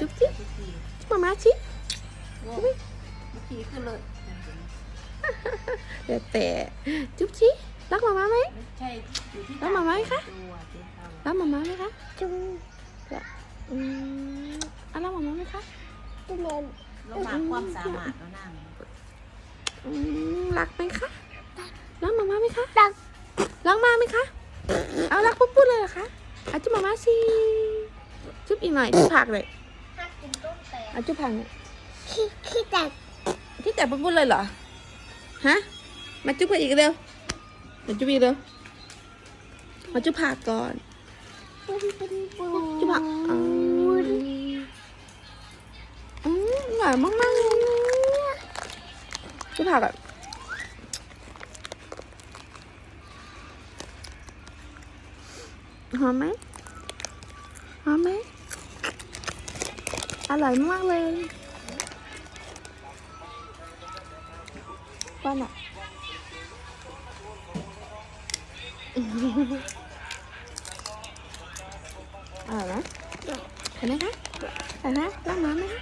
จุ๊บจิ๊บทุกทีมามาชิโว้ยทุกทีขึ้นเลยแต่แต่จุ๊บชิรักมามาไหมไม่ใช่อยู่ที่แล้วหมาม้าไหมคะตัวเจ๊เอารักมามาไหมคะจุ๊บอืมอะรักมามาไหมคะเรามาความสามารถแล้วนั่งอืมรักไหมคะรักมามาไหมคะรักรักมาไหมคะเอารักปุ๊บปุ๊บเลยเหรอคะเอาจุ๊บมามาสิจุ๊บอีกหน่อยจุ๊บผักเลย เอาจุ๊บผักเนี่ยขี้แตกที่แต่ปุ๊บปุ๊บเลยเหรอฮะมาจุ๊บผักอีกเร็วมาจุ๊บ อีกเร็วมาจุ๊บผักก่อนจุ๊บผักอืมอืมอร่อยมากๆเลยเนี่ยจุ๊บผักอะหอมไหมหอมไหมอร่อยมากเลยป้อนอะอร่อยไหมเห็นไหมคะเห็นไหมรักน้ำไหมคะ